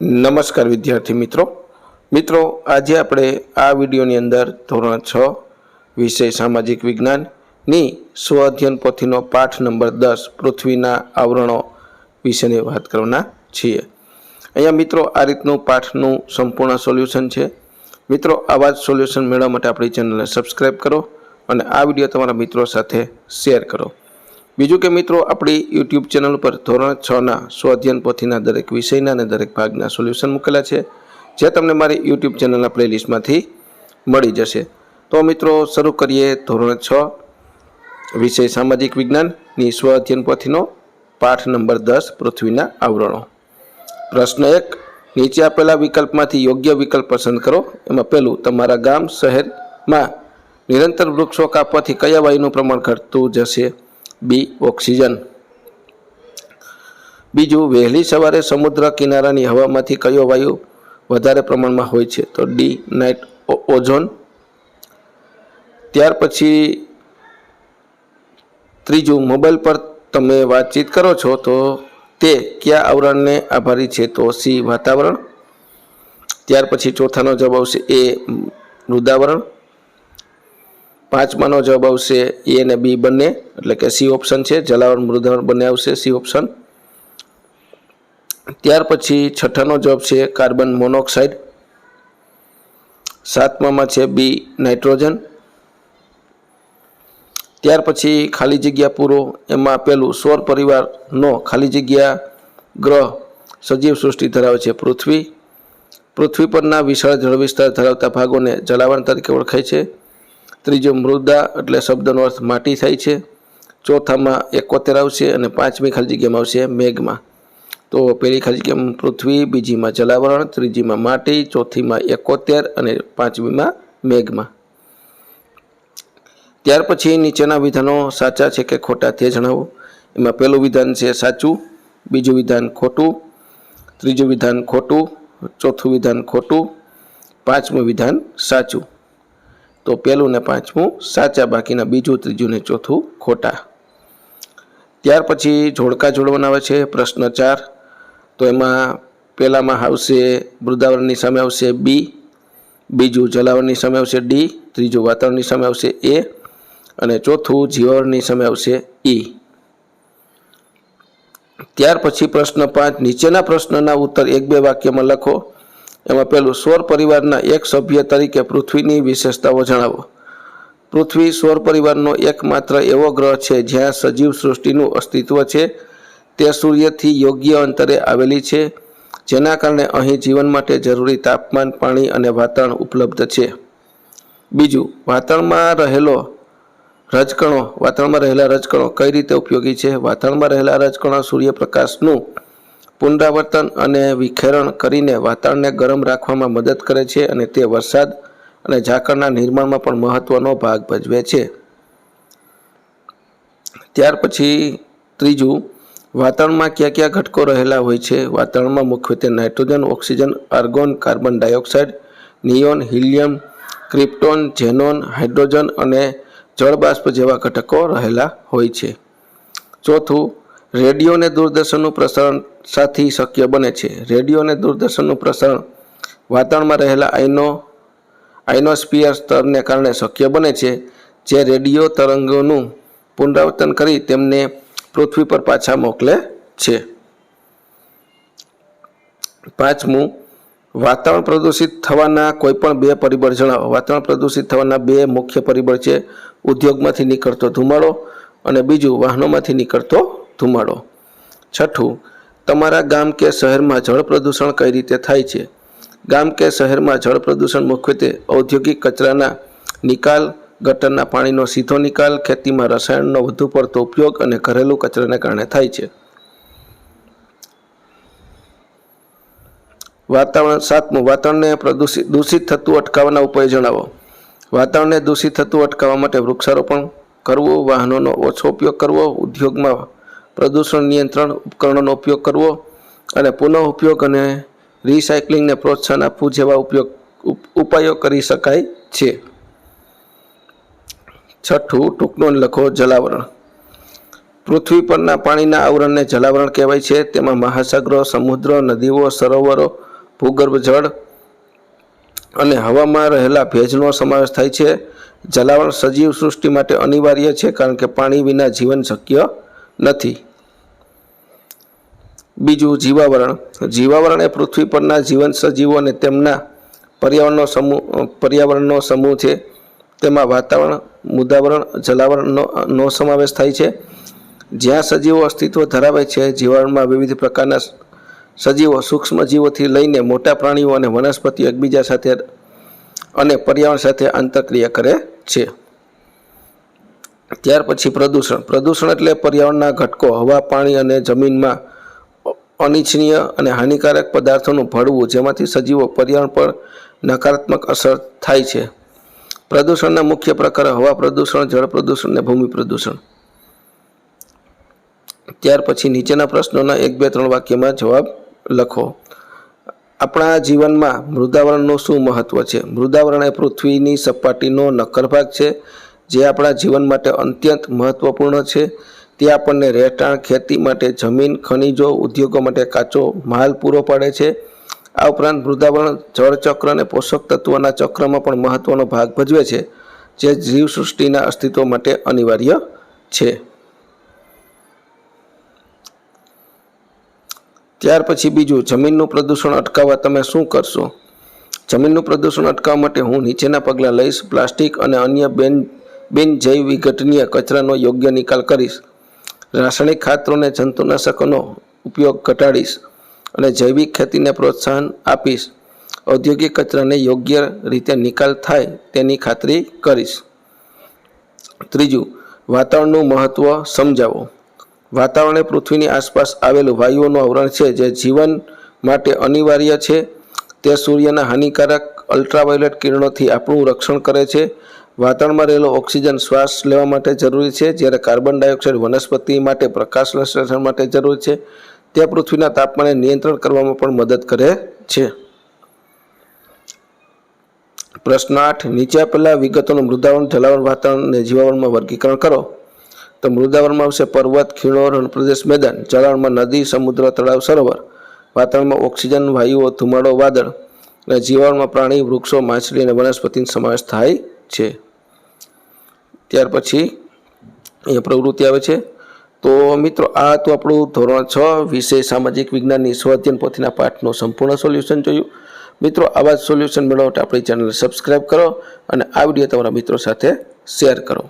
નમસ્કાર વિદ્યાર્થી મિત્રો. મિત્રો, આજે આપણે આ વિડીયોની અંદર ધોરણ છ, વિષય સામાજિક વિજ્ઞાનની સ્વ અધ્યયન પોથીનો પાઠ નંબર દસ પૃથ્વીના આવરણો વિશેની વાત કરવાના છીએ. અહીંયા મિત્રો, આ રીતનું પાઠનું સંપૂર્ણ સોલ્યુશન છે. મિત્રો, આવા જ સોલ્યુશન મેળવવા માટે આપણી ચેનલને સબસ્ક્રાઈબ કરો અને આ વીડિયો તમારા મિત્રો સાથે શેર કરો. બીજું કે મિત્રો, આપણી યુટ્યુબ ચેનલ ઉપર ધોરણ છના સ્વાધ્યન પોથીના દરેક વિષયના અને દરેક ભાગના સોલ્યુશન મૂકેલા છે, જે તમને મારી યુટ્યુબ ચેનલના પ્લેલિસ્ટમાંથી મળી જશે. તો મિત્રો, શરૂ કરીએ ધોરણ છ, વિષય સામાજિક વિજ્ઞાનની સ્વ અધ્યયન પોથીનો પાઠ નંબર દસ, પૃથ્વીના આવરણો. પ્રશ્ન એક, નીચે આપેલા વિકલ્પમાંથી યોગ્ય વિકલ્પ પસંદ કરો. એમાં પહેલું, તમારા ગામ, શહેરમાં નિરંતર વૃક્ષો કાપવાથી કયા વાયુનું પ્રમાણ ઘટતું જશે? B oxygen. બીજું, વહેલી સવારે સમુદ્ર કિનારાની હવામાંથી કયો વાયુ વધારે પ્રમાણમાં હોય છે? તો ડી, નાઇટ ઓઝોન. ત્યાર પછી ત્રીજું, મોબાઈલ પર તમે વાતચીત કરો છો તો તે કયા આવરણને આભારી છે? તો સી, વાતાવરણ. ત્યાર પછી ચોથાનો જવાબ આવશે એ મૃદાવરણ પાંચમાનો જવાબ આવશે એ અને બી બંને, એટલે કે સી ઓપ્શન છે, જલાવર મૃદાવરણ બંને આવશે, સી ઓપ્શન. ત્યાર પછી છઠ્ઠાનો જવાબ છે કાર્બન મોનોક્સાઇડ. સાતમામાં છે બી નાઇટ્રોજન. ત્યાર પછી ખાલી જગ્યા પૂરો, એમાં આપેલું સૌર પરિવારનો ખાલી જગ્યા ગ્રહ સજીવ સૃષ્ટિ ધરાવે છે પૃથ્વી. પૃથ્વી પરના વિશાળ જળ વિસ્તાર ધરાવતા ભાગોને જલાવરણ તરીકે ઓળખાય છે. ત્રીજો મૃદા એટલે શબ્દનો અર્થ માટી થાય છે. ચોથામાં એકોતેર આવશે અને પાંચમી ખાલી જગ્યામાં આવશે મેઘમાં. તો પહેલી ખાલી જગ્યામાં પૃથ્વી, બીજીમાં જલાવરણ, ત્રીજીમાં માટી, ચોથીમાં એકોતેર અને પાંચમીમાં મેઘમાં. ત્યાર પછી નીચેના વિધાનો સાચા છે કે ખોટા તે જણાવો. એમાં પહેલું વિધાન છે સાચું, બીજું વિધાન ખોટું, ત્રીજું વિધાન ખોટું, ચોથું વિધાન ખોટું, પાંચમું વિધાન સાચું. તો પહેલું ને પાંચમું, સાચા બાકીના બીજું, ત્રીજું ને ચોથું ખોટા. ત્યાર પછી જોડકા જોડવાના આવે છે, પ્રશ્ન ચાર. તો એમાં પહેલામાં આવશે વૃદ્ધાવરણની સામે આવશે બી બીજું જલાવરની સામે આવશે ડી ત્રીજું વાતાવરણની સામે આવશે એ અને ચોથું જીવાવરણની સામે આવશે ઈ ત્યાર પછી પ્રશ્ન પાંચ, નીચેના પ્રશ્નના ઉત્તર એક બે વાક્યમાં લખો. એમાં પહેલું સૌર પરિવારના એક સભ્ય તરીકે પૃથ્વીની વિશેષતાઓ જણાવો. પૃથ્વી સૌર પરિવારનો એકમાત્ર એવો ગ્રહ છે જ્યાં સજીવ સૃષ્ટિનું અસ્તિત્વ છે. તે સૂર્યથી યોગ્ય અંતરે આવેલી છે, જેના કારણે અહીં જીવન માટે જરૂરી તાપમાન, પાણી અને વાતાવરણ ઉપલબ્ધ છે. બીજું, વાતાવરણમાં રહેલો રજકણો, વાતાવરણમાં રહેલા રજકણો કઈ રીતે ઉપયોગી છે? વાતાવરણમાં રહેલા રજકણો સૂર્યપ્રકાશનું પુનરાવર્તન અને વિખેરણ કરીને વાતાવરણને ગરમ રાખવામાં મદદ કરે છે અને તે વરસાદ અને ઝાકળના નિર્માણમાં પણ મહત્ત્વનો ભાગ ભજવે છે. ત્યાર પછી ત્રીજું, વાતાવરણમાં કયા કયા ઘટકો રહેલા હોય છે? વાતાવરણમાં મુખ્યત્વે nitrogen, oxygen, argon, carbon dioxide, neon, helium, krypton, xenon, hydrogen અને જળબાષ્પ જેવા ઘટકો રહેલા હોય છે. ચોથું રેડિયો અને દૂરદર્શનનું પ્રસારણ સાથી શક્ય બને છે. રેડિયો અને દૂરદર્શનનું પ્રસારણ વાતાવરણમાં રહેલા આઈનો આઈનોસ્પિયર સ્તરને કારણે શક્ય બને છે, જે રેડિયો તરંગોનું પુનરાવર્તન કરી તેમને પૃથ્વી પર પાછા મોકલે છે. પાંચમું, વાતાવરણ પ્રદૂષિત થવાના કોઈપણ બે પરિબળ જણાવો. વાતાવરણ પ્રદૂષિત થવાના બે મુખ્ય પરિબળ છે. ઉદ્યોગમાંથી નીકળતો ધુમાડો અને બીજું વાહનોમાંથી નીકળતો ધુમાડો. છઠ્ઠું, તમારા ગામ કે શહેરમાં જળ પ્રદૂષણ કઈ રીતે થાય છે? ગામ કે શહેરમાં જળ પ્રદૂષણ મુખ્યત્વે ઔદ્યોગિક કચરાના નિકાલ, ગટરના પાણીનો સીધો નિકાલ, ખેતીમાં રસાયણનો વધુ પડતો ઉપયોગ અને ઘરેલું કચરાને કારણે થાય છે. વાતાવરણ, સાતમું, વાતાવરણને પ્રદૂષિત, દૂષિત થતું અટકાવવાના ઉપાય જણાવો. વાતાવરણને દૂષિત થતું અટકાવવા માટે વૃક્ષારોપણ કરવું, વાહનોનો ઓછો ઉપયોગ કરવો, ઉદ્યોગમાં પ્રદૂષણ નિયંત્રણ ઉપકરણોનો ઉપયોગ કરવો અને પુનઃ ઉપયોગ અને રિસાયકલિંગને પ્રોત્સાહન આપવું જેવા ઉપયોગ ઉપાયો કરી શકાય છે. છઠ્ઠું, ટૂંકનો લખો જલાવરણ. પૃથ્વી પરના પાણીના આવરણને જલાવરણ કહેવાય છે. તેમાં મહાસાગરો, સમુદ્ર, નદીઓ, સરોવરો, ભૂગર્ભ જળ અને હવામાં રહેલા ભેજનો સમાવેશ થાય છે. જલાવરણ સજીવ સૃષ્ટિ માટે અનિવાર્ય છે કારણ કે પાણી વિના જીવન શક્ય નથી. બીજું જીવાવરણ. જીવાવરણ એ પૃથ્વી પરના જીવન સજીવો અને તેમના પર્યાવરણનો સમૂહ પર્યાવરણનો સમૂહ છે. તેમાં વાતાવરણ મુદાવરણ જલાવરણનો સમાવેશ થાય છે. જ્યાં સજીવો અસ્તિત્વ ધરાવે છે, જીવાવરણમાં વિવિધ પ્રકારના સજીવો સૂક્ષ્મ જીવોથી લઈને મોટા પ્રાણીઓ અને વનસ્પતિ એકબીજા સાથે અને પર્યાવરણ સાથે આંતરક્રિયા કરે છે. ત્યાર પછી પ્રદૂષણ. પ્રદૂષણ એટલે પર્યાવરણના ઘટકો, હવા, પાણી અને જમીનમાં અનિચ્છનીય અને હાનિકારક પદાર્થોનું ભળવું, જેમાંથી સજીવો પર્યાવરણ પર નકારાત્મક અસર થાય છે. પ્રદૂષણના મુખ્ય પ્રકાર હવા પ્રદૂષણ, જળ પ્રદૂષણ અને ભૂમિ પ્રદૂષણ. ત્યાર પછી નીચેના પ્રશ્નોના એક, બે, ત્રણ વાક્યમાં જવાબ લખો. આપણા જીવનમાં મૃદાવરણનું શું મહત્વ છે? મૃદાવરણ એ પૃથ્વીની સપાટીનો નક્કર ભાગ છે, જે આપણા જીવન માટે અત્યંત મહત્વપૂર્ણ છે. તે આપણને રહેઠાણ, ખેતી માટે, જમીન, ખનિજો ઉદ્યોગો માટે કાચો માલ પૂરો પાડે છે. આ ઉપરાંત મૃદાવરણ જળચક્ર અને પોષક તત્વોના ચક્રમાં પણ મહત્ત્વનો ભાગ ભજવે છે, જે જીવસૃષ્ટિના અસ્તિત્વ માટે અનિવાર્ય છે. ત્યાર પછી બીજું, જમીનનું પ્રદૂષણ અટકાવવા તમે શું કરશો? જમીનનું પ્રદૂષણ અટકાવવા માટે હું નીચેના પગલાં લઈશ, પ્લાસ્ટિક અને અન્ય બેન બિનજૈવ વિઘટનીય કચરાનો યોગ્ય નિકાલ કરીશ. રાસાયણિક ખાતરોને જંતુનાશકોનો ઉપયોગ ઘટાડીશ અને જૈવિક ખેતીને પ્રોત્સાહન આપીશ. ઔદ્યોગિક કચરાને યોગ્ય રીતે નિકાલ થાય તેની ખાતરી કરીશ. ત્રીજું, વાતાવરણનું મહત્ત્વ સમજાવો. વાતાવરણ એ પૃથ્વીની આસપાસ આવેલું વાયુઓનું આવરણ છે જે જીવન માટે અનિવાર્ય છે. તે સૂર્યના હાનિકારક અલ્ટ્રાવાયોલેટ કિરણોથી આપણું રક્ષણ કરે છે. વાતાવરણમાં રહેલો ઓક્સિજન શ્વાસ લેવા માટે જરૂરી છે, જ્યારે કાર્બન ડાયોક્સાઇડ વનસ્પતિ માટે પ્રકાશ સંશ્લેષણ માટે જરૂરી છે. તે પૃથ્વીના તાપમાને નિયંત્રણ કરવામાં પણ મદદ કરે છે. પ્રશ્ન આઠ, નીચે આપેલા વિગતોનું મૃદાવરણ, જલાવરણ, વાતાવરણ અને જીવાવરણમાં વર્ગીકરણ કરો. તો મૃદાવરણમાં આવશે પર્વત, ખીણો, રણપ્રદેશ, મેદાન. જલાવરણમાં નદી, સમુદ્ર, તળાવ, સરોવર. વાતાવરણમાં ઓક્સિજન, વાયુઓ, ધુમાડો, વાદળ. અને જીવાણમાં પ્રાણી, વૃક્ષો, માછલી અને વનસ્પતિનો સમાવેશ થાય છે. ત્યાર પછી અહીંયા પ્રવૃત્તિ આવે છે. તો મિત્રો, આ હતું આપણું ધોરણ છ, વિષય સામાજિક વિજ્ઞાનની સ્વાધ્યન પોથીના પાઠનું સંપૂર્ણ સોલ્યુશન જોયું. મિત્રો, આવા સોલ્યુશન મેળવવા આપણી ચેનલ સબસ્ક્રાઈબ કરો અને આ વીડિયો તમારા મિત્રો સાથે શેર કરો.